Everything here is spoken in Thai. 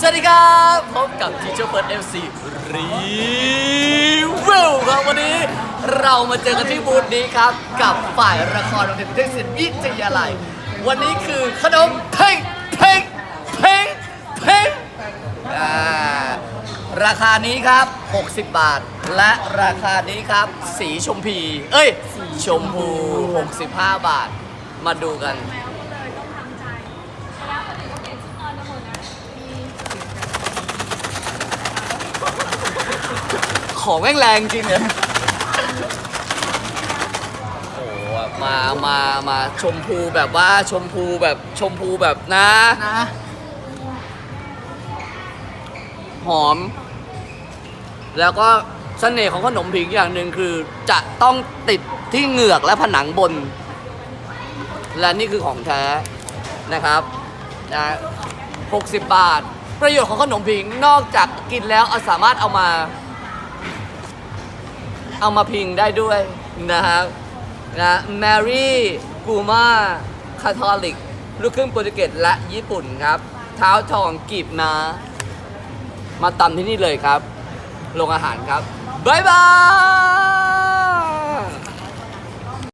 สวัสดีครับพบกับทีเชอร์เปิดเอฟซีรีวิวครับวันนี้ เรามาเจอกันที่บูธนี้ครับ กับฝ่ายละครโรงเรียนเทคศิลป์วิทยาลัย วันนี้คือขนมเพ่งเพ่งเพ่งเพ่งอ่าราคานี้ครับ 60 บาท และราคานี้ครับ สีชมพีเอ้ย ชมพู 65 บาท มาดูกัน ของแม่งแรงจริงเลยโอ้โหมามามาชมพูแบบว่าชมพูแบบชมพูแบบนะ นะ หอม แล้วก็เสน่ห์ของขนมผิงอย่างหนึ่งคือ จะต้องติดที่เหงือกและผนังบน และนี่คือของแท้นะครับนะ60 บาท ประโยชน์ของขนมผิงนอกจากกินแล้วเอาสามารถเอามา เอามาพิงได้ด้วยนะครับนะแมรี่กูมาคาทอลิก ลูกครึ่งโปรตุเกสและญี่ปุ่นครับ เท้าทองกีบนา มาตำที่นี่เลยครับ โรงอาหารครับ บ๊ายบาย